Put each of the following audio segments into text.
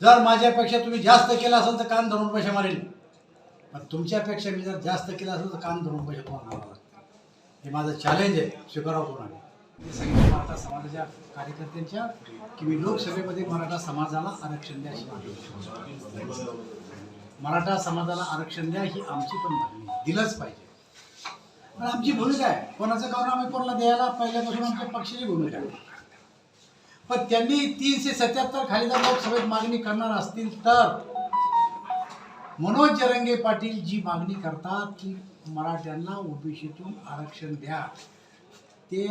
जर माझ्यापेक्षा तुम्ही जास्त केलं असेल तर कान धरून पैसे मारेल. पण तुमच्यापेक्षा मी जर जास्त केलं असेल तर कान धरून पैसे तुम्हाला हे माझं चॅलेंज आहे. स्वीकारावं कोणाने मी सांगितलं मराठा समाजाच्या कार्यकर्त्यांच्या की मी लोकसभेमध्ये मराठा समाजाला आरक्षण द्या अशी मराठा समाजाला आरक्षण द्या ही आमची पण मागणी दिलंच पाहिजे. पण आमची भूमिका आहे. कोणाचं कारण आम्ही कोणाला द्यायला पहिल्यापासून आमच्या पक्षाची भूमिका आहे. पण त्यांनी तीनशे सत्याहत्तर खाली लोकसभेत मागणी करणार असतील तर. मनोज जरंगे पाटील जी मागणी करतात की मराठ्यांना ओबीसीतून आरक्षण द्या. ते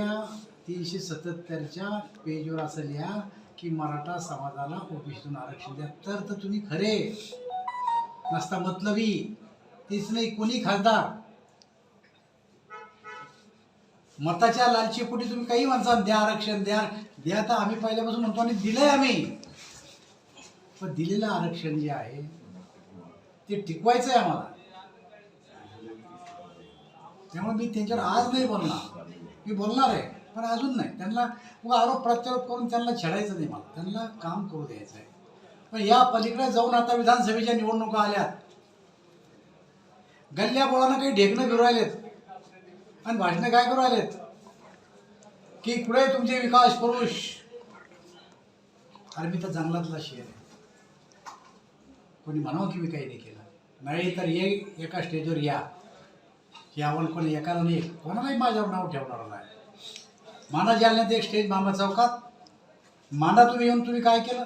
तीनशे सत्याहत्तरच्या पेजवर असं लिहा की मराठा समाजाला ओबीसीतून आरक्षण द्या. तर तर तुम्ही खरे. नसता मतलबी. तीच नाही कोणी खासदार? मताच्या लालचीपोटी तुम्ही काही माणसांना द्या आरक्षण द्या. हे आता आम्ही पहिल्यापासून म्हणतो आणि दिलंय आम्ही. पण दिलेलं आरक्षण जे आहे ते टिकवायचं आहे आम्हाला. त्यामुळे मी त्यांच्यावर आज नाही बोलणार. मी बोलणार आहे पण अजून नाही. त्यांना मग आरोप प्रत्यारोप करून त्यांना छेडायचं नाही मला. त्यांना काम करू द्यायचं आहे पण या पलीकडे जाऊन आता विधानसभेच्या निवडणुका आल्यात. गल्ल्या बोळानं काही ढेकणं फिरू राहिलेत आणि भाषणं काय करू राहिलेत? की कुठे तुमचे विकास पुरुष? अरे मी तर जंगलातला शेर आहे. कोणी म्हणावं की मी काही नाही केलं. नाही तर ये एका स्टेजवर या. यावर कोणी एकाला नाही कोणालाही माझ्यावर नाव ठेवणार नाही. माना जालन्यात एक स्टेज मामा चौकात माना तुम्ही येऊन तुम्ही काय केलं?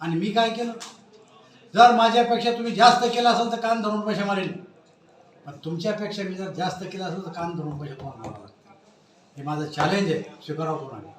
आणि मी काय केलं? जर माझ्यापेक्षा तुम्ही जास्त केलं असेल तर कान धरून पैसे मारेल पण तुमच्यापेक्षा मी जर जास्त केलं असेल तर कान धरून पैसे तुम्हाला हे माझं चॅलेंज आहे. स्वीकारावं कोणाने